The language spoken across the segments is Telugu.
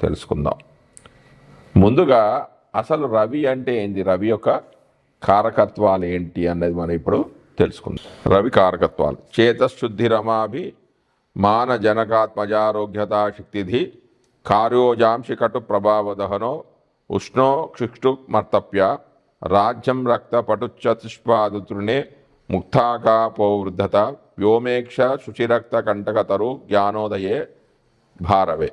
తెలుసుకుందాం. ముందుగా అసలు రవి అంటే ఏంది? రవి యొక్క కారకత్వాలు ఏంటి అన్నది మనం ఇప్పుడు తెలుసుకుందాం. రవి కారకత్వాలు. చేతశుద్ధి రమాభి మాన జనకాత్మజారోగ్యతా శక్తిధి కార్యోజాంశి కటు ప్రభావదహనో ఉష్ణో క్షిక్షు మర్తప్య రాజ్యం రక్త పటుచతుష్పాదుతృణే ముక్తాకాపోవృద్ధత వ్యోమేక్ష శుచిరక్త కంటకతరు జ్ఞానోదయే భారవే.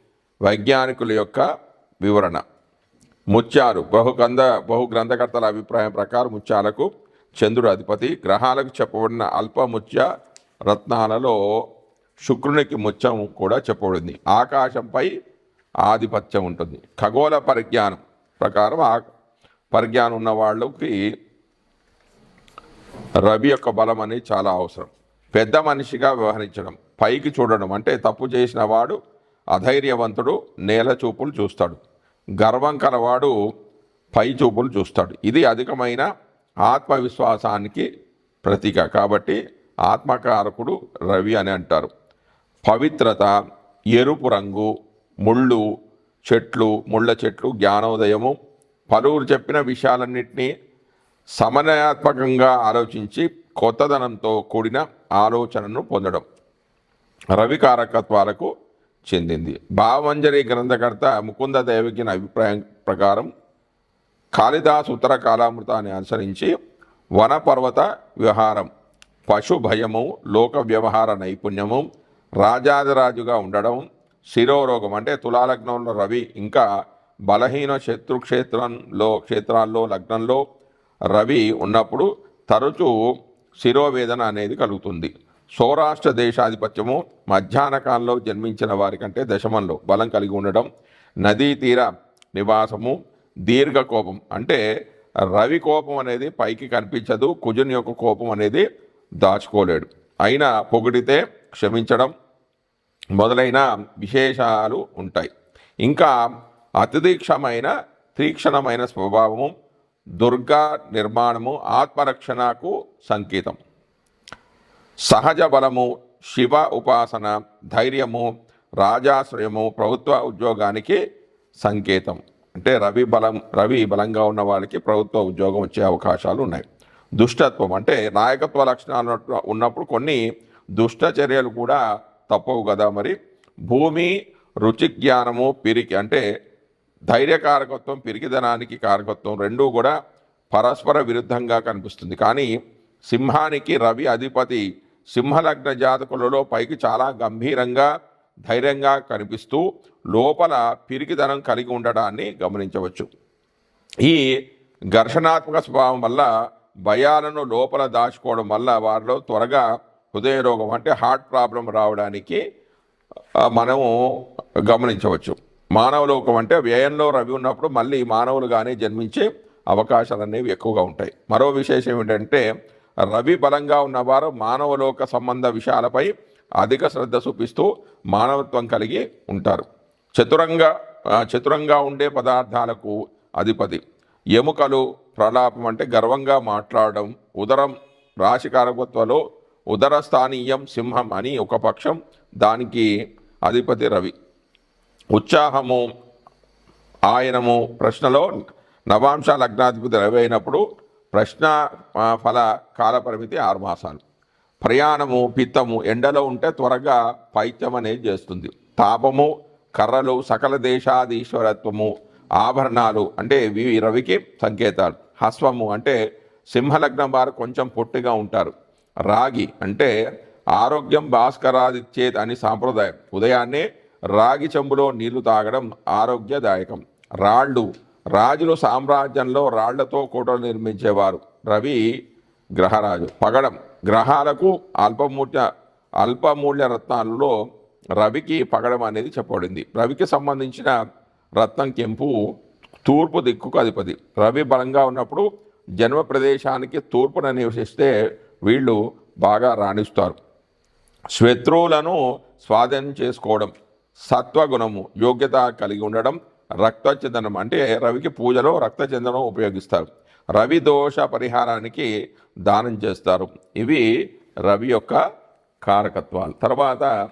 వైజ్ఞానికుల యొక్క వివరణ. ముత్యాలు బహు గ్రంథ బహు గ్రంథకర్తల అభిప్రాయం ప్రకారం ముత్యాలకు చంద్రుడు అధిపతి. గ్రహాలకు చెప్పబడిన అల్పముత్య రత్నాలలో శుక్రునికి ముత్యం కూడా చెప్పబడింది. ఆకాశంపై ఆధిపత్యం ఉంటుంది. ఖగోళ పరిజ్ఞానం ప్రకారం ఆ పరిజ్ఞానం ఉన్న వాళ్ళకి రవి యొక్క బలం అనేది చాలా అవసరం. పెద్ద మనిషిగా వ్యవహరించడం పైకి చూడడం అంటే తప్పు చేసిన వాడు అధైర్యవంతుడు నేల చూపులు చూస్తాడు. గర్వం కలవాడు పై చూపులు చూస్తాడు. ఇది అధికమైన ఆత్మవిశ్వాసానికి ప్రతీక. కాబట్టి ఆత్మకారకుడు రవి అని అంటారు. పవిత్రత ఎరుపు రంగు ముళ్ళు చెట్లు ముళ్ళ చెట్లు జ్ఞానోదయము పలువురు చెప్పిన విషయాలన్నింటినీ సమన్వయాత్మకంగా ఆలోచించి కొత్తదనంతో కూడిన ఆలోచనను పొందడం. రవి కారకత్వాలకు చెందింది. భావమంజరి గ్రంథకర్త ముకుంద దేవకిన అభిప్రాయం ప్రకారం కాళిదాస్ ఉత్తర కాలామృతాన్ని అనుసరించి వనపర్వత వ్యవహారం పశు భయము లోక వ్యవహార నైపుణ్యము రాజాదిరాజుగా ఉండడం శిరోరోగం అంటే తులాలగ్నంలో రవి ఇంకా బలహీన శత్రుక్షేత్రంలో క్షేత్రాల్లో లగ్నంలో రవి ఉన్నప్పుడు తరచూ శిరోవేదన అనేది కలుగుతుంది. సౌరాష్ట్ర దేశాధిపత్యము మధ్యాహ్న కాలంలో జన్మించిన వారికంటే దశమంలో బలం కలిగి ఉండడం నదీ తీర నివాసము దీర్ఘ కోపం అంటే రవి కోపం అనేది పైకి కనిపించదు కుజుని యొక్క కోపం అనేది దాచుకోలేడు. అయినా పొగిడితే క్షమించడం మొదలైన విశేషాలు ఉంటాయి. ఇంకా అతిదీక్షమైన తీక్షణమైన స్వభావము దుర్గా నిర్మాణము ఆత్మరక్షణకు సంకేతం. సహజ బలము శివ ఉపాసన ధైర్యము రాజాశ్రయము ప్రభుత్వ ఉద్యోగానికి సంకేతం. అంటే రవి బలం రవి బలంగా ఉన్న వాళ్ళకి ప్రభుత్వ ఉద్యోగం వచ్చే అవకాశాలు ఉన్నాయి. దుష్టత్వం అంటే నాయకత్వ లక్షణాలు ఉన్నప్పుడు కొన్ని దుష్ట చర్యలు కూడా తప్పవు కదా మరి. భూమి రుచి జ్ఞానము పిరికి అంటే ధైర్యకారకత్వం పిరికిదనానికి కారకత్వం రెండూ కూడా పరస్పర విరుద్ధంగా కనిపిస్తుంది. కానీ సింహానికి రవి అధిపతి సింహలగ్న జాతకులలో పైకి చాలా గంభీరంగా ధైర్యంగా కనిపిస్తూ లోపల పిరికిదనం కలిగి ఉండడాన్ని గమనించవచ్చు. ఈ ఘర్షణాత్మక స్వభావం వల్ల భయాలను లోపల దాచుకోవడం వల్ల వారిలో త్వరగా హృదయ రోగం అంటే హార్ట్ ప్రాబ్లం రావడానికి మనము గమనించవచ్చు. మానవ లోకం అంటే వ్యయంలో రవి ఉన్నప్పుడు మళ్ళీ మానవులుగానే జన్మించే అవకాశాలు అనేవి ఎక్కువగా ఉంటాయి. మరో విశేషం ఏంటంటే రవి బలంగా ఉన్నవారు మానవలోక సంబంధ విషయాలపై అధిక శ్రద్ధ చూపిస్తూ మానవత్వం కలిగి ఉంటారు. చతురంగా చతురంగా ఉండే పదార్థాలకు అధిపతి. ఎముకలు ప్రలాపం అంటే గర్వంగా మాట్లాడడం ఉదరం రాశికారకత్వలో ఉదర స్థానీయం సింహం అని ఒక పక్షం దానికి అధిపతి రవి. ఉత్సాహము ఆయనము ప్రశ్నలో నవాంశ లగ్నాధిపతి రవి అయినప్పుడు ప్రశ్న ఫల కాల పరిమితి ఆరు మాసాలు. ప్రయాణము పిత్తము ఎండలో ఉంటే త్వరగా పైత్యం అనేది చేస్తుంది. తాపము కర్రలు సకల దేశాధీశ్వరత్వము ఆభరణాలు అంటే ఇవి రవికి సంకేతాలు. హస్వము అంటే సింహలగ్నం వారు కొంచెం పొట్టిగా ఉంటారు. రాగి అంటే ఆరోగ్యం భాస్కరాదిచ్చేది అని సాంప్రదాయం. ఉదయాన్నే రాగి చెంబులో నీళ్ళు తాగడం ఆరోగ్యదాయకం. రాళ్ళు రాజులు సామ్రాజ్యంలో రాళ్ళతో కోటలు నిర్మించేవారు. రవి గ్రహరాజు. పగడం. గ్రహాలకు అల్పమూల్య అల్పమూల్య రత్నాలలో రవికి పగడం అనేది చెప్పబడింది. రవికి సంబంధించిన రత్నం కెంపు తూర్పు దిక్కుకు అధిపతి. రవి బలంగా ఉన్నప్పుడు జన్మ ప్రదేశానికి తూర్పున నివసిస్తే వీళ్ళు బాగా రాణిస్తారు. శత్రువులను స్వాధీనం చేసుకోవడం సత్వగుణము యోగ్యత కలిగి ఉండడం రక్తచందనం అంటే రవికి పూజలో రక్తచందనం ఉపయోగిస్తారు. రవి దోష పరిహారానికి దానం చేస్తారు. ఇవి రవి యొక్క కారకత్వాలు. తర్వాత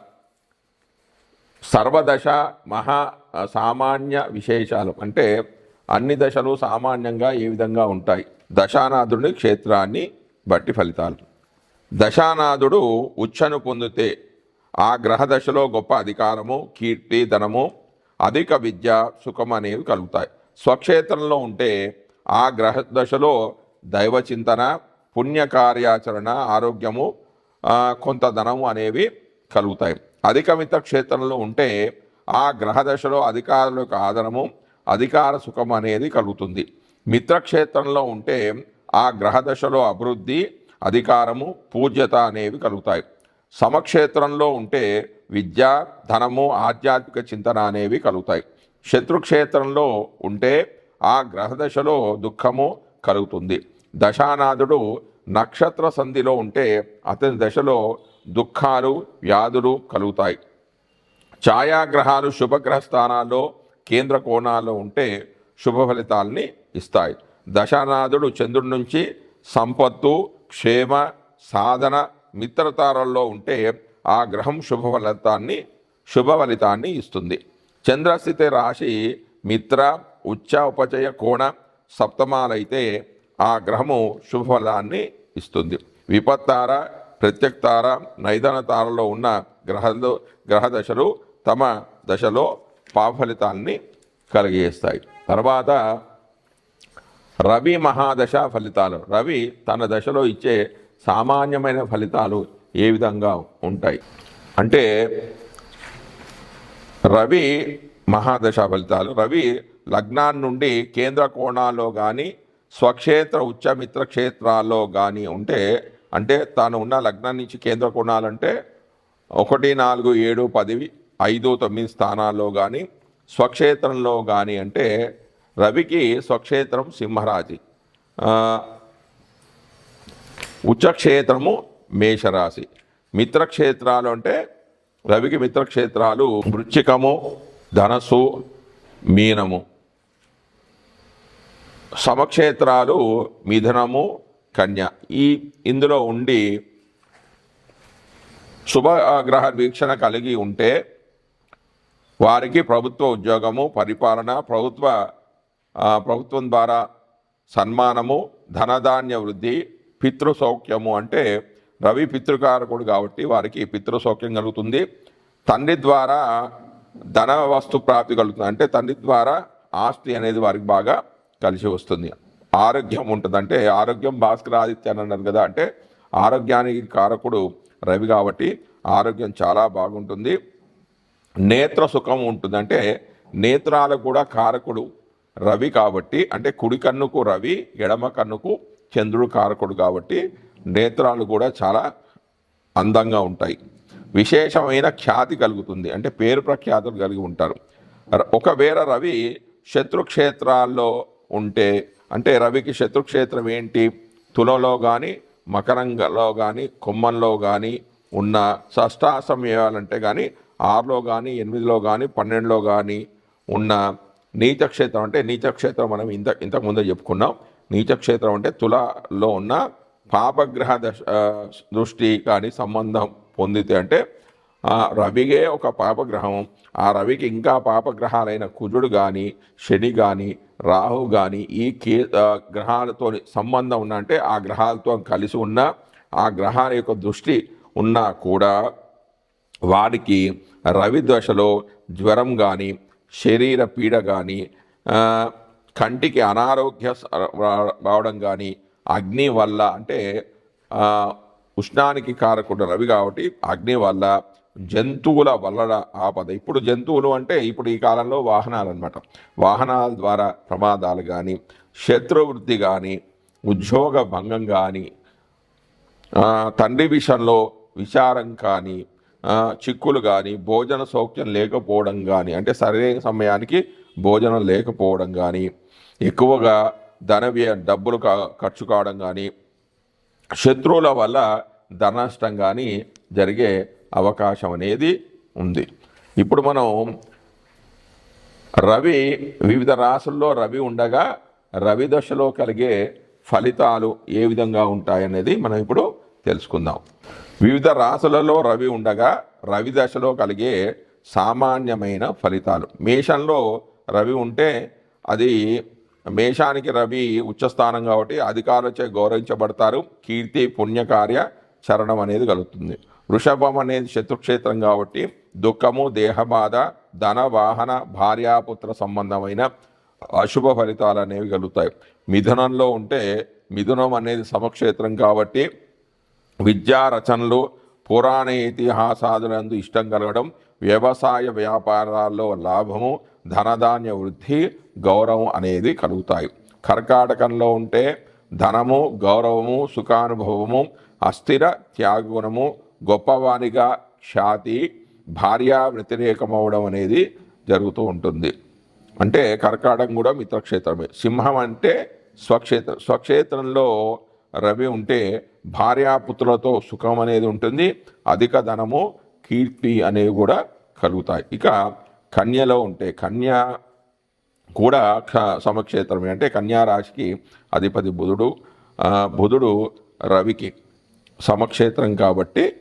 సర్వదశ మహా సామాన్య విశేషాలు. అంటే అన్ని దశలు సామాన్యంగా ఏ విధంగా ఉంటాయి? దశానాథుడి క్షేత్రాన్ని బట్టి ఫలితాలు. దశానాథుడు ఉచ్చను పొందితే ఆ గ్రహ దశలో గొప్ప అధికారము కీర్తి ధనము అధిక విద్య సుఖం అనేవి కలుగుతాయి. స్వక్షేత్రంలో ఉంటే ఆ గ్రహ దశలో దైవ చింతన పుణ్య కార్యాచరణ ఆరోగ్యము కొంత ధనము అనేవి కలుగుతాయి. అధిక మిత్ర క్షేత్రంలో ఉంటే ఆ గ్రహ దశలో అధికారుల యొక్క ఆదరము అధికార సుఖం అనేది కలుగుతుంది. మిత్రక్షేత్రంలో ఉంటే ఆ గ్రహ దశలో అభివృద్ధి అధికారము పూజ్యత అనేవి కలుగుతాయి. సమక్షేత్రంలో ఉంటే విద్య ధనము ఆధ్యాత్మిక చింతన అనేవి కలుగుతాయి. శత్రుక్షేత్రంలో ఉంటే ఆ గ్రహ దశలో దుఃఖము కలుగుతుంది. దశానాథుడు నక్షత్ర సంధిలో ఉంటే అతని దశలో దుఃఖాలు వ్యాధులు కలుగుతాయి. ఛాయాగ్రహాలు శుభగ్రహ స్థానాల్లో కేంద్ర కోణాల్లో ఉంటే శుభ ఫలితాల్ని ఇస్తాయి. దశానాథుడు చంద్రుడి నుంచి సంపత్తు క్షేమ సాధన మిత్రతారల్లో ఉంటే ఆ గ్రహం శుభ ఫలితాన్ని శుభ ఫలితాన్ని ఇస్తుంది. చంద్రస్థితి రాశి మిత్ర ఉచ్చ ఉపచయ కోణ సప్తమాలైతే ఆ గ్రహము శుభ ఫలాన్ని ఇస్తుంది. విపత్తార ప్రత్యక్తార నైదన తారలో ఉన్న గ్రహాలు గ్రహ దశలు తమ దశలో పాఫలితాన్ని కలిగేస్తాయి తర్వాత రవి మహాదశ ఫలితాలు. రవి తన దశలో ఇచ్చే సామాన్యమైన ఫలితాలు ఏ విధంగా ఉంటాయి? అంటే రవి మహాదశ ఫలితాలు. రవి లగ్నాన్ని నుండి కేంద్ర కోణాల్లో కానీ స్వక్షేత్ర ఉచ్చమిత్ర క్షేత్రాల్లో కానీ ఉంటే అంటే తాను ఉన్న లగ్నం నుంచి కేంద్ర కోణాలంటే ఒకటి నాలుగు ఏడు పది ఐదు తొమ్మిది స్థానాల్లో కానీ స్వక్షేత్రంలో కానీ అంటే రవికి స్వక్షేత్రం సింహరాజి ఉచ్చక్షేత్రము మేషరాశి. మిత్రక్షేత్రాలు అంటే రవికి మిత్రక్షేత్రాలు వృచ్చికము ధనస్సు మీనము. సమక్షేత్రాలు మిథునము కన్య. ఈ ఇందులో ఉండి శుభగ్రహ వీక్షణ కలిగి ఉంటే వారికి ప్రభుత్వ ఉద్యోగము పరిపాలన ప్రభుత్వ ప్రభుత్వం ద్వారా సన్మానము ధనధాన్య వృద్ధి పితృసౌఖ్యము అంటే రవి పితృకారకుడు కాబట్టి వారికి పితృసౌఖ్యం కలుగుతుంది. తండ్రి ద్వారా ధన వస్తు ప్రాప్తి కలుగుతుంది. అంటే తండ్రి ద్వారా ఆస్తి అనేది వారికి బాగా కలిసి వస్తుంది. ఆరోగ్యం ఉంటుంది. అంటే ఆరోగ్యం భాస్కర్ ఆదిత్య అని అన్నారు కదా. అంటే ఆరోగ్యానికి కారకుడు రవి కాబట్టి ఆరోగ్యం చాలా బాగుంటుంది. నేత్ర సుఖం ఉంటుంది. అంటే నేత్రాలకు కూడా కారకుడు రవి కాబట్టి అంటే కుడి కన్నుకు రవి ఎడమ కన్నుకు చంద్రుడు కారకుడు కాబట్టి నేత్రాలు కూడా చాలా అందంగా ఉంటాయి. విశేషమైన ఖ్యాతి కలుగుతుంది. అంటే పేరు ప్రఖ్యాతులు కలిగి ఉంటారు. ఒకవేళ రవి శత్రుక్షేత్రాల్లో ఉంటే అంటే రవికి శత్రుక్షేత్రం ఏంటి? తులలో కానీ మకరంగలో కానీ కొమ్మంలో కానీ ఉన్న షష్టాసమయాలంటే కానీ ఆరులో కానీ ఎనిమిదిలో కానీ పన్నెండులో కానీ ఉన్న నీచక్షేత్రం అంటే నీచక్షేత్రం మనం ఇంత ఇంతకుముందే చెప్పుకున్నాం. నీచక్షేత్రం అంటే తులలో ఉన్న పాపగ్రహ దశ దృష్టి కానీ సంబంధం పొందితే అంటే రవిగే ఒక పాపగ్రహం. ఆ రవికి ఇంకా పాపగ్రహాలైన కుజుడు కానీ శని కానీ రాహు కానీ ఈ కే గ్రహాలతో సంబంధం ఉన్న అంటే ఆ గ్రహాలతో కలిసి ఉన్న ఆ గ్రహాల యొక్క దృష్టి ఉన్నా కూడా వారికి రవి దశలో జ్వరం కానీ శరీర పీడ కానీ కంటికి అనారోగ్య రావడం కానీ అగ్ని వల్ల అంటే ఉష్ణానికి కారకుడు రవి కాబట్టి అగ్ని వల్ల జంతువుల వల్ల ఆపద. ఇప్పుడు జంతువులు అంటే ఇప్పుడు ఈ కాలంలో వాహనాలు అనమాట వాహనాల ద్వారా ప్రమాదాలు కానీ శత్రువృద్ధి కానీ ఉద్యోగ భంగం కానీ తండ్రి విషయంలో విచారం కానీ చిక్కులు కానీ భోజన సౌఖ్యం లేకపోవడం కానీ అంటే సరైన సమయానికి భోజనం లేకపోవడం కానీ ఎక్కువగా ధన వ్యయ డబ్బులు కా- ఖర్చు కావడం కానీ శత్రువుల వల్ల ధన నష్టం కానీ జరిగే అవకాశం అనేది ఉంది. ఇప్పుడు మనం రవి వివిధ రాసుల్లో రవి ఉండగా రవి దశలో కలిగే ఫలితాలు ఏ విధంగా ఉంటాయనేది మనం ఇప్పుడు తెలుసుకుందాం. వివిధ రాసులలో రవి ఉండగా రవి దశలో కలిగే సామాన్యమైన ఫలితాలు. మేషంలో రవి ఉంటే అది మేషానికి రవి ఉచ్చస్థానం కాబట్టి అధికారులచే గౌరవించబడతారు. కీర్తి పుణ్యకార్య చరణం అనేది కలుగుతుంది. వృషభం అనేది శత్రుక్షేత్రం కాబట్టి దుఃఖము దేహబాధ ధన వాహన భార్యాపుత్ర సంబంధమైన అశుభ ఫలితాలు అనేవి కలుగుతాయి. మిథునంలో ఉంటే మిథునం అనేది సమక్షేత్రం కాబట్టి విద్యా రచనలు పురాణ ఇతిహాసాదులందు ఇష్టం కలగడం వ్యవసాయ వ్యాపారాల్లో లాభము ధనధాన్య వృద్ధి గౌరవం అనేది కలుగుతాయి. కర్కాటకంలో ఉంటే ధనము గౌరవము సుఖానుభవము అస్థిర త్యాగుణము గొప్పవానిగా ఖ్యాతి భార్య వ్యతిరేకమవడం అనేది జరుగుతూ ఉంటుంది. అంటే కర్కాటకం కూడా మిత్రక్షేత్రమే. సింహం అంటే స్వక్షేత్రం స్వక్షేత్రంలో రవి ఉంటే భార్యాపుత్రులతో సుఖం అనేది ఉంటుంది. అధిక ధనము కీర్తి అనేవి కూడా కలుగుతాయి. ఇక కన్యలో ఉంటే కన్య కూడా క- సమక్షేత్రమే. అంటే కన్యా రాశికి అధిపతి బుధుడు. బుధుడు రవికి సమక్షేత్రం కాబట్టి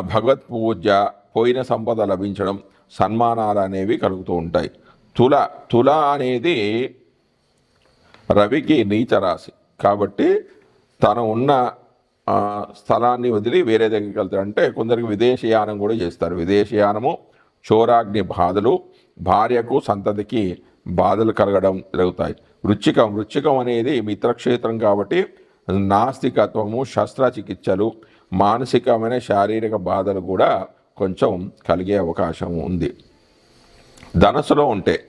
భగవత్ పూజ పోయిన సంపద లభించడం సన్మానాలు అనేవి కలుగుతూ ఉంటాయి. తుల తుల అనేది రవికి నీచ రాశి. కాబట్టి తను ఉన్న స్థలాన్ని వదిలి వేరే దగ్గరికి వెళ్తారు. అంటే కొందరికి విదేశీయానం కూడా చేస్తారు. విదేశీయానము చోరాగ్ని బాధలు భార్యకు సంతతికి బాధలు కలగడం జరుగుతాయి. వృచ్చికం వృచ్చికం అనేది మిత్రక్షేత్రం కాబట్టి నాస్తికత్వము శస్త్రచికిత్సలు మానసికమైన శారీరక బాధలు కూడా కొంచెం కలిగే అవకాశం ఉంది. ధనస్సులో ఉంటే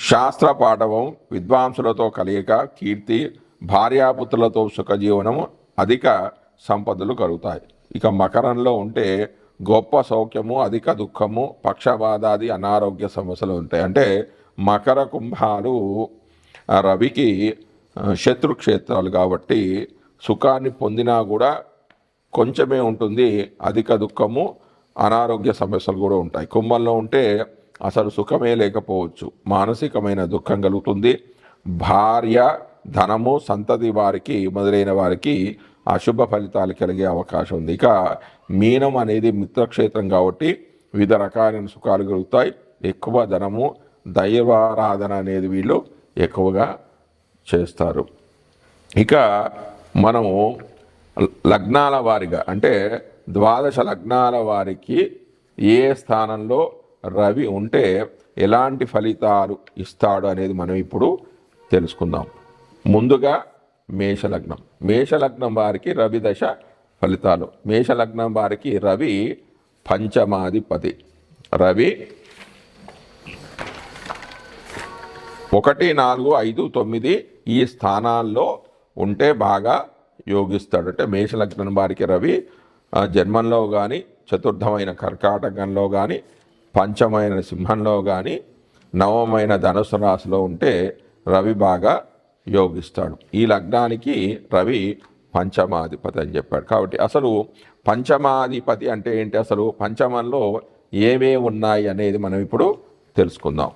శాస్త్ర పాఠవం విద్వాంసులతో కలియక కీర్తి భార్యాపుత్రులతో సుఖజీవనము అధిక సంపదలు కలుగుతాయి. ఇక మకరంలో ఉంటే గొప్ప సౌఖ్యము అధిక దుఃఖము పక్షవాదాది అనారోగ్య సమస్యలు ఉంటాయి. అంటే మకర కుంభాలు రవికి శత్రుక్షేత్రాలు కాబట్టి సుఖాన్ని పొందినా కూడా కొంచెమే ఉంటుంది. అధిక దుఃఖము అనారోగ్య సమస్యలు కూడా ఉంటాయి. కుంభంలో ఉంటే అసలు సుఖమే లేకపోవచ్చు. మానసికమైన దుఃఖం కలుగుతుంది. భార్య ధనము సంతతి వారికి మొదలైన వారికి అశుభ ఫలితాలు కలిగే అవకాశం ఉంది. ఇక మీనం అనేది మిత్రక్షేత్రం కాబట్టి వివిధ రకాలైన సుఖాలు కలుగుతాయి. ఎక్కువ ధనము దైవారాధన అనేది వీళ్ళు ఎక్కువగా చేస్తారు. ఇక మనము లగ్నాల వారిగా అంటే ద్వాదశ లగ్నాల వారికి ఏ స్థానంలో రవి ఉంటే ఎలాంటి ఫలితాలు ఇస్తాడు అనేది మనం ఇప్పుడు తెలుసుకుందాం. ముందుగా మేషలగ్నం. మేషలగ్నం వారికి రవి దశ ఫలితాలు. మేషలగ్నం వారికి రవి పంచమాధిపతి. రవి ఒకటి నాలుగు ఐదు తొమ్మిది ఈ స్థానాల్లో ఉంటే బాగా యోగిస్తాడు. అంటే మేషలగ్నం వారికి రవి జన్మంలో కానీ చతుర్థమైన కర్కాటకంలో కానీ పంచమైన సింహంలో కానీ నవమైన ధనుసు రాశిలో ఉంటే రవి బాగా యోగిస్తాడు. ఈ లగ్నానికి రవి పంచమాధిపతి అని చెప్పాడు. కాబట్టి అసలు పంచమాధిపతి అంటే ఏంటి? అసలు పంచమంలో ఏమేమి ఉన్నాయి అనేది మనం ఇప్పుడు తెలుసుకుందాం.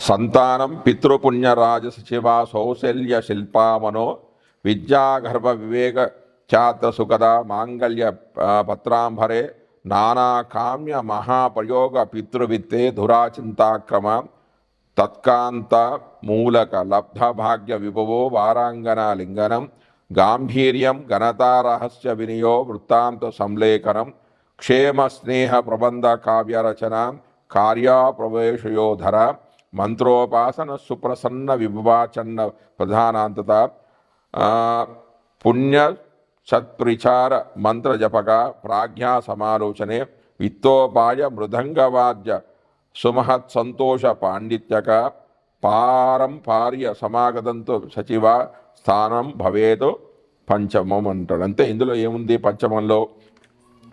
సంతానం పితృపుణ్యరాజ శివ సౌశల్య శిల్పామనో విద్యాగర్భ వివేక ఛాత్ర సుఖద మాంగళ్య పత్రాంభరే నానా కామ్య మహాప్రయోగ పితృవిత్తే ధురాచింతాక్రమ తత్కాంత మూలక లబ్ధభాగ్య విభవో వారాంగన లింగనం గాంభీర్యం ఘనతారహస్య వినియో వృత్తాంత సంలేఖనం క్షేమ స్నేహ ప్రబంధ కావ్యరచన కార్యాప్రవేశయోధర మంత్రోపాసన సుప్రసన్న విభవాచన్న ప్రధానాంతత పుణ్య సత్ప్రిచార మంత్రజపక ప్రాజ్ఞా సమాలోచనే విత్తోపాయ మృదంగవాద్య సుమహత్ సంతోష పాండిత్యక పారంపార్య సమాగతంతో సచివ స్థానం భవేదు పంచమం అంటాడు. అంతే ఇందులో ఏముంది పంచమంలో?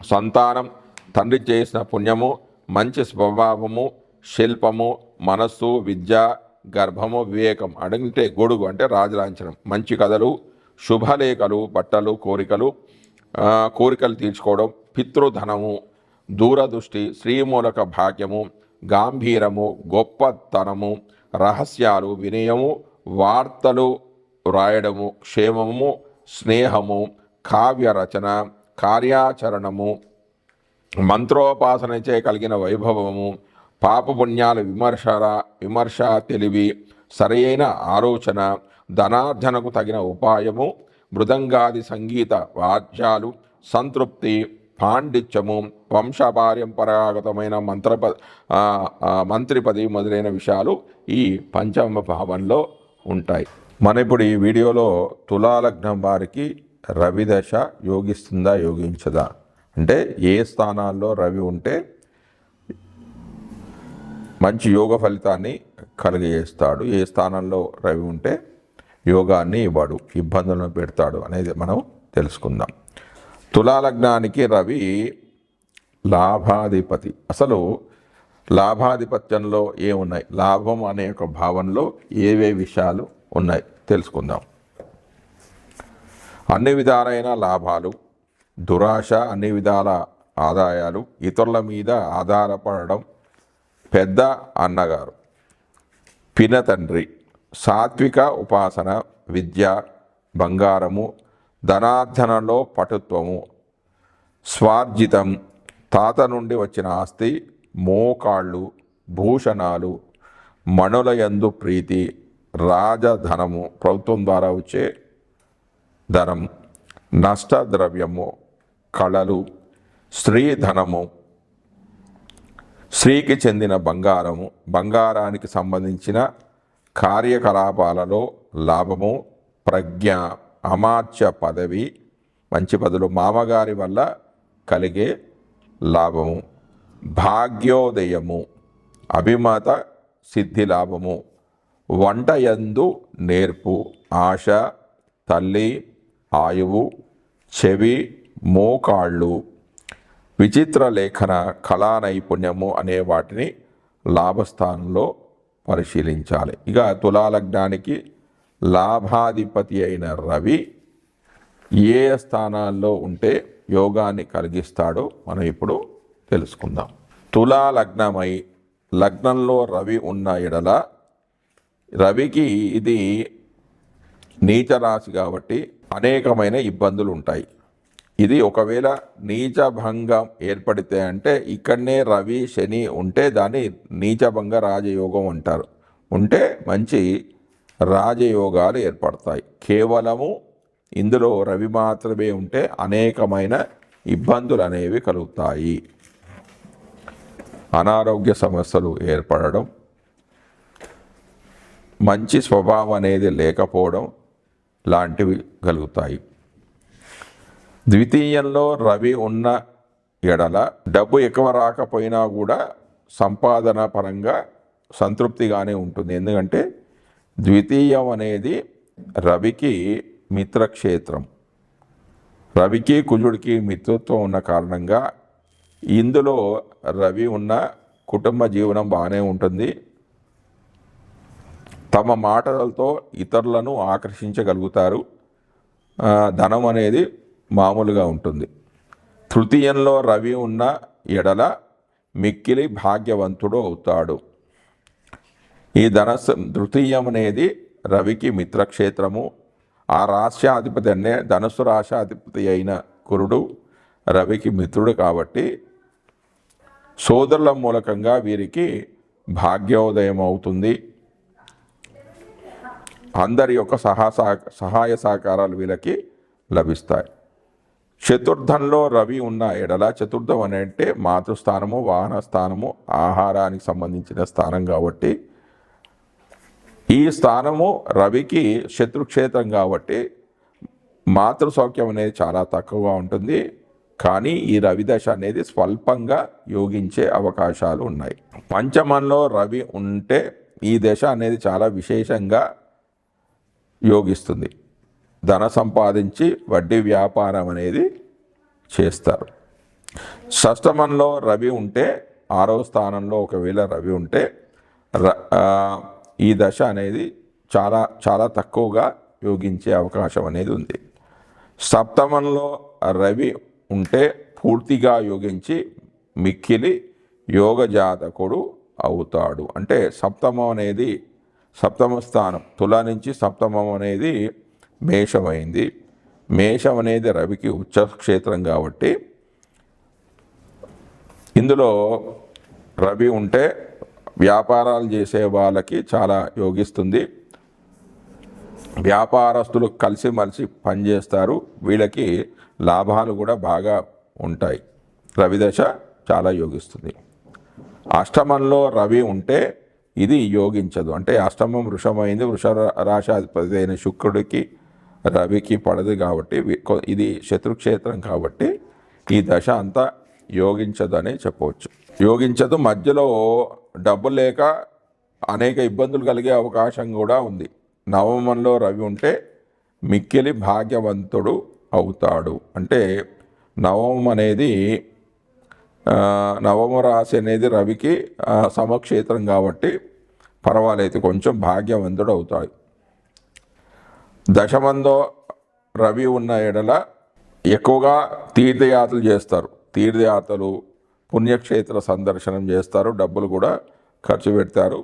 సంతానం తండ్రి చేసిన పుణ్యము మంచి స్వభావము శిల్పము మనస్సు విద్య గర్భము వివేకం అడిగితే గొడుగు అంటే రాజలాంఛనం. మంచి కథలు శుభలేఖలు బట్టలు కోరికలు కోరికలు తీర్చుకోవడం పితృధనము దూరదృష్టి శ్రీమూలక భాగ్యము గాంభీరము గొప్పతనము రహస్యాలు వినయము వార్తలు వ్రాయడము క్షేమము స్నేహము కావ్యరచన కార్యాచరణము మంత్రోపాసనచే కలిగిన వైభవము పాపపుణ్యాల విమర్శర విమర్శ తెలివి సరైన ఆలోచన ధనార్జనకు తగిన ఉపాయము మృదంగాది సంగీత వాద్యాలు సంతృప్తి పాండిత్యము వంశపారంపరాగతమైన మంత్రప ఆ, మంత్రి మంత్రిపది మొదలైన విషయాలు ఈ పంచమ భావంలో ఉంటాయి. మన ఇప్పుడు ఈ వీడియోలో తులాలగ్నం వారికి రవి దశ యోగిస్తుందా యోగించదా? అంటే ఏ స్థానాల్లో రవి ఉంటే మంచి యోగ ఫలితాన్ని కలిగజేస్తాడు. ఏ స్థానంలో రవి ఉంటే యోగాన్ని ఇవ్వడు ఇబ్బందులను పెడతాడు అనేది మనం తెలుసుకుందాం. తులాలగ్నానికి రవి లాభాధిపతి. అసలు లాభాధిపత్యంలో ఏమున్నాయి? లాభం అనే ఒక భావనలో ఏవే విషయాలు ఉన్నాయి? తెలుసుకుందాం. అన్ని విధాలైన లాభాలు దురాశ అన్ని విధాల ఆదాయాలు ఇతరుల మీద ఆధారపడడం పెద్ద అన్నగారు. పిన తండ్రి సాత్విక ఉపాసన విద్య బంగారము ధనార్జనలో పటుత్వము. స్వార్జితం తాత నుండి వచ్చిన ఆస్తి మోకాళ్ళు భూషణాలు మణులయందు ప్రీతి రాజధనము ప్రభుత్వం ద్వారా వచ్చే ధనం నష్టద్రవ్యము కళలు స్త్రీధనము స్త్రీకి చెందిన బంగారము బంగారానికి సంబంధించిన కార్యకలాపాలలో లాభము ప్రజ్ఞ అమాత్య పదవి మంచి పదవులు మామగారి వల్ల కలిగే లాభము భాగ్యోదయము అభిమత సిద్ధి లాభము వంటయందు నేర్పు ఆశ తల్లి ఆయువు చెవి మోకాళ్ళు విచిత్ర లేఖన కళా నైపుణ్యము అనే వాటిని లాభస్థానంలో పరిశీలించాలి. ఇక తులాలగ్నానికి లాభాధిపతి అయిన రవి ఏ స్థానాల్లో ఉంటే యోగాన్ని కలిగిస్తాడో మనం ఇప్పుడు తెలుసుకుందాం. తులా లగ్నమై లగ్నంలో రవి ఉన్న ఎడల రవికి ఇది నీచ రాశి కాబట్టి అనేకమైన ఇబ్బందులు ఉంటాయి. ఇది ఒకవేళ నీచభంగం ఏర్పడితే అంటే ఇక్కడనే రవి శని ఉంటే దాన్ని నీచభంగ రాజయోగం అంటారు. ఉంటే మంచి రాజయోగాలు ఏర్పడతాయి. కేవలము ఇందులో రవి మాత్రమే ఉంటే అనేకమైన ఇబ్బందులు అనేవి కలుగుతాయి. అనారోగ్య సమస్యలు ఏర్పడడం మంచి స్వభావం అనేది లేకపోవడం లాంటివి కలుగుతాయి. ద్వితీయంలో రవి ఉన్న ఎడల డబ్బు ఎక్కువ రాకపోయినా కూడా సంపాదన పరంగా సంతృప్తిగానే ఉంటుంది. ఎందుకంటే ద్వితీయం అనేది రవికి మిత్రక్షేత్రం. రవికి కుజుడికి మిత్రత్వం ఉన్న కారణంగా ఇందులో రవి ఉన్న కుటుంబ జీవనం బాగానే ఉంటుంది. తమ మాటలతో ఇతరులను ఆకర్షించగలుగుతారు. ధనం అనేది మామూలుగా ఉంటుంది. తృతీయంలో రవి ఉన్న ఎడల మిక్కిలి భాగ్యవంతుడు అవుతాడు. ఈ ధనస్సు తృతీయం అనేది రవికి మిత్రక్షేత్రము. ఆ రాశ్యాధిపతి అనే ధనుసు రాశాధిపతి అయిన కురుడు రవికి మిత్రుడు కాబట్టి సోదరుల మూలకంగా వీరికి భాగ్యోదయం అవుతుంది. అందరి యొక్క సహా సహాయ సహకారాలు వీళ్ళకి లభిస్తాయి. చతుర్థంలో రవి ఉన్న ఎడల చతుర్థం అని అంటే మాతృస్థానము వాహన స్థానము ఆహారానికి సంబంధించిన స్థానం కాబట్టి ఈ స్థానము రవికి శత్రుక్షేత్రం కాబట్టి మాతృ సౌఖ్యం అనేది చాలా తక్కువగా ఉంటుంది. కానీ ఈ రవి దశ అనేది స్వల్పంగా యోగించే అవకాశాలు ఉన్నాయి. పంచమంలో రవి ఉంటే ఈ దశ అనేది చాలా విశేషంగా యోగిస్తుంది. ధన సంపాదించి వడ్డీ వ్యాపారం అనేది చేస్తారు. షష్టమంలో రవి ఉంటే ఆరో స్థానంలో ఒకవేళ రవి ఉంటే ర- ఈ దశ అనేది చాలా చాలా తక్కువగా యోగించే అవకాశం అనేది ఉంది. సప్తమంలో రవి ఉంటే పూర్తిగా యోగించి మిక్కిలి యోగ జాతకుడు అవుతాడు. అంటే సప్తమం అనేది సప్తమ స్థానం తుల నుంచి సప్తమం అనేది మేషమైంది మేషం అనేది రవికి ఉచ్చక్షేత్రం కాబట్టి ఇందులో రవి ఉంటే వ్యాపారాలు చేసే వాళ్ళకి చాలా యోగిస్తుంది. వ్యాపారస్తులు కలిసిమలిసి పనిచేస్తారు వీళ్ళకి లాభాలు కూడా బాగా ఉంటాయి. రవిదశ చాలా యోగిస్తుంది. అష్టమంలో రవి ఉంటే ఇది యోగించదు. అంటే అష్టమం వృషమైంది వృష రాశాధిపతి అయిన శుక్రుడికి రవికి పడదు కాబట్టి ఇది శత్రుక్షేత్రం కాబట్టి ఈ దశ అంతా యోగించదని చెప్పవచ్చు. యోగించదు. మధ్యలో డబ్బు లేక అనేక ఇబ్బందులు కలిగే అవకాశం కూడా ఉంది. నవమంలో రవి ఉంటే మిక్కిలి భాగ్యవంతుడు అవుతాడు. అంటే నవమం అనేది నవమ రాశి అనేది రవికి సమక్షేత్రం కాబట్టి పర్వాలేదు కొంచెం భాగ్యవంతుడు అవుతాడు. దశమందో రవి ఉన్న ఎడల ఎక్కువగా తీర్థయాత్రలు చేస్తారు. తీర్థయాత్రలు పుణ్యక్షేత్ర సందర్శనం చేస్తారు డబ్బులు కూడా ఖర్చు పెడతారు.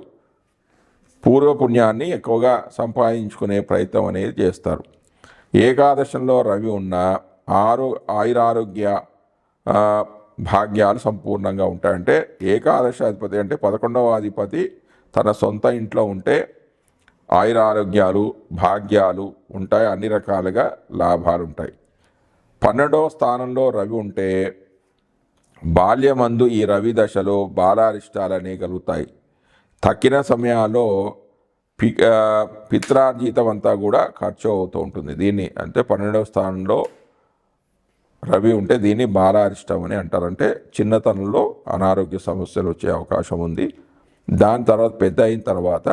పూర్వపుణ్యాన్ని ఎక్కువగా సంపాదించుకునే ప్రయత్నం అనేది చేస్తారు. ఏకాదశంలో రవి ఉన్న ఆరు ఆయురారోగ్య భాగ్యాలు సంపూర్ణంగా ఉంటాయంటే ఏకాదశాధిపతి అంటే పదకొండవ అధిపతి తన సొంత ఇంట్లో ఉంటే ఆయురారోగ్యాలు భాగ్యాలు ఉంటాయి. అన్ని రకాలుగా లాభాలు ఉంటాయి. పన్నెండవ స్థానంలో రవి ఉంటే బాల్యమందు ఈ రవి దశలో బాలారిష్టాలు అనేవి కలుగుతాయి తక్కిన సమయాల్లో పి పిత్రార్జితం అంతా కూడా ఖర్చు అవుతూ ఉంటుంది. దీన్ని అంటే పన్నెండవ స్థానంలో రవి ఉంటే దీన్ని బాలారిష్టం అని అంటారంటే చిన్నతనంలో అనారోగ్య సమస్యలు వచ్చే అవకాశం ఉంది. దాని తర్వాత పెద్ద అయిన తర్వాత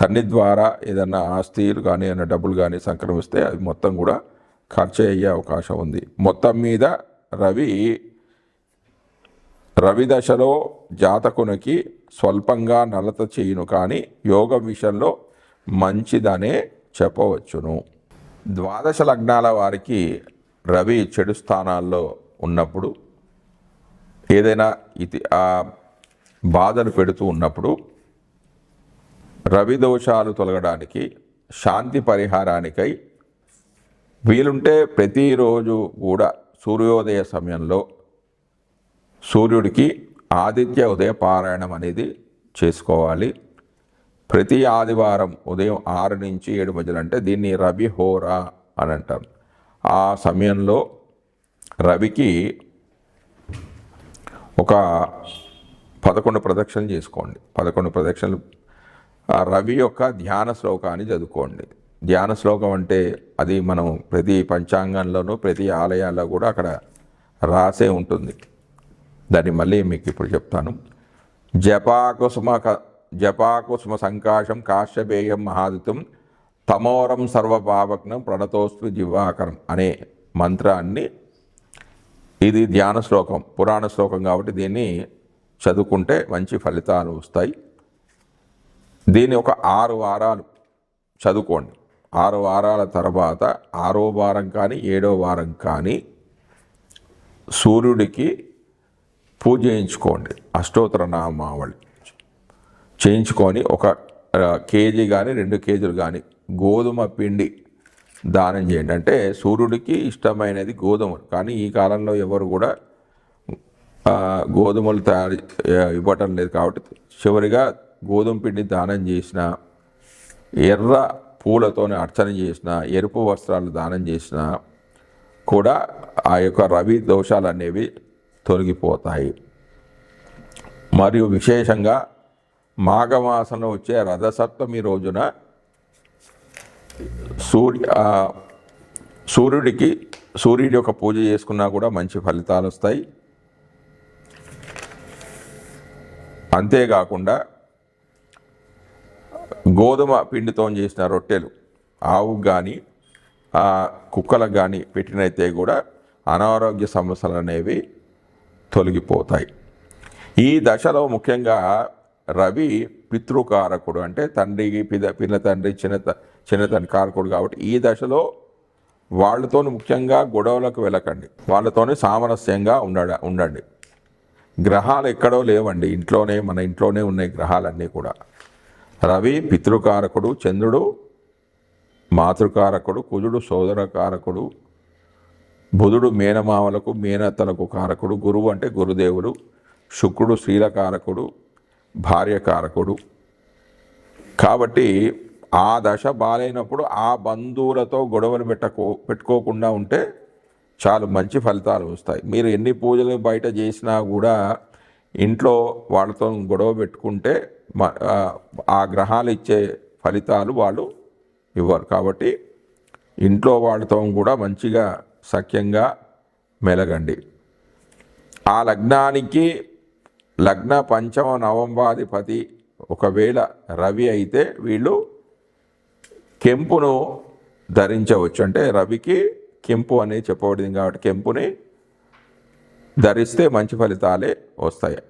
తండ్రి ద్వారా ఏదైనా ఆస్తిలు కానీ ఏదైనా డబ్బులు కానీ సంక్రమిస్తే అది మొత్తం కూడా ఖర్చు అయ్యే అవకాశం ఉంది. మొత్తం మీద రవి రవి దశలో జాతకునికి స్వల్పంగా నలత చేయును కానీ యోగ విషయంలో మంచిదనే చెప్పవచ్చును. ద్వాదశ లగ్నాల వారికి రవి చెడు స్థానాల్లో ఉన్నప్పుడు ఏదైనా ఇది ఆ బాధలు పెడుతూ ఉన్నప్పుడు రవి దోషాలు తొలగడానికి శాంతి పరిహారానికై వీలుంటే ప్రతిరోజు కూడా సూర్యోదయ సమయంలో సూర్యుడికి ఆదిత్య ఉదయ పారాయణం అనేది చేసుకోవాలి. ప్రతి ఆదివారం ఉదయం ఆరు నుంచి ఏడు మధ్యలో అంటే దీన్ని రవి హోరా అని అంటారు. ఆ సమయంలో రవికి ఒక పదకొండు ప్రదక్షిణలు చేసుకోండి. పదకొండు ప్రదక్షిణలు. రవి యొక్క ధ్యాన శ్లోకాన్ని చదువుకోండి. ధ్యాన శ్లోకం అంటే అది మనం ప్రతి పంచాంగంలోనూ ప్రతి ఆలయాల్లో కూడా అక్కడ రాసే ఉంటుంది. దాన్ని మళ్ళీ మీకు ఇప్పుడు చెప్తాను. జపాకుసుమ క- జపాకుసుమ సంకాశం కాశ్యపేయం మహాదితం తమోరం సర్వపావజ్ఞం ప్రణతోస్మి జివాకరం అనే మంత్రాన్ని ఇది ధ్యాన శ్లోకం పురాణ శ్లోకం కాబట్టి దీన్ని చదువుకుంటే మంచి ఫలితాలు వస్తాయి. దీన్ని ఒక ఆరు వారాలు చదువుకోండి. ఆరు వారాల తర్వాత ఆరో వారం కానీ ఏడో వారం కానీ సూర్యుడికి పూజ చేయించుకోండి. అష్టోత్తర నామావళి. చేయించుకొని ఒక కేజీ కానీ రెండు కేజీలు కానీ గోధుమ పిండి దానం చేయండి. అంటే సూర్యుడికి ఇష్టమైనది గోధుమలు కానీ ఈ కాలంలో ఎవరు కూడా గోధుమలు తయారు ఇవ్వటం లేదు కాబట్టి చివరిగా గోధుమ పిండి దానం చేసిన ఎర్ర పూలతోనే అర్చన చేసిన ఎరుపు వస్త్రాలు దానం చేసిన కూడా ఆ యొక్క రవి దోషాలు అనేవి తొలగిపోతాయి. మరియు విశేషంగా మాఘమాసంలో వచ్చే రథసప్తమి రోజున సూర్య సూర్యుడికి సూర్యుడి యొక్క పూజ చేసుకున్నా కూడా మంచి ఫలితాలు వస్తాయి. అంతేకాకుండా గోధుమ పిండితో చేసిన రొట్టెలు ఆవుకు కానీ కుక్కలకు కానీ పెట్టినైతే కూడా అనారోగ్య సమస్యలు అనేవి తొలగిపోతాయి. ఈ దశలో ముఖ్యంగా రవి పితృకారకుడు అంటే తండ్రికి పిద పిల్ల తండ్రి చిన్న చిన్న తండ్రి కారకుడు కాబట్టి ఈ దశలో వాళ్ళతో ముఖ్యంగా గొడవలకు వెళ్ళకండి. వాళ్ళతోనే సామరస్యంగా ఉండడ ఉండండి. గ్రహాలు ఎక్కడో లేవండి. ఇంట్లోనే మన ఇంట్లోనే ఉన్నాయి గ్రహాలన్నీ కూడా. రవి పితృకారకుడు చంద్రుడు మాతృకారకుడు కుజుడు సోదరకారకుడు బుధుడు మేనమామలకు మేనత్తలకు కారకుడు గురువు అంటే గురుదేవుడు శుక్రుడు శ్రీలకారకుడు భార్యకారకుడు కాబట్టి ఆ దశ బాలైనప్పుడు ఆ బంధువులతో గొడవలు పెట్టకో పెట్టుకోకుండా ఉంటే చాలు మంచి ఫలితాలు వస్తాయి. మీరు ఎన్ని పూజలు బయట చేసినా కూడా ఇంట్లో వాళ్ళతో గొడవ పెట్టుకుంటే మ- ఆ గ్రహాలు ఇచ్చే ఫలితాలు వాళ్ళు ఇవ్వరు. కాబట్టి ఇంట్లో వాళ్ళతో కూడా మంచిగా సఖ్యంగా మెలగండి. ఆ లగ్నానికి లగ్న పంచమ నవంబాధిపతి ఒకవేళ రవి అయితే వీళ్ళు కెంపును ధరించవచ్చు. అంటే రవికి కెంపు అనేది చెప్పబడింది కాబట్టి కెంపుని ధరిస్తే మంచి ఫలితాలే వస్తాయి.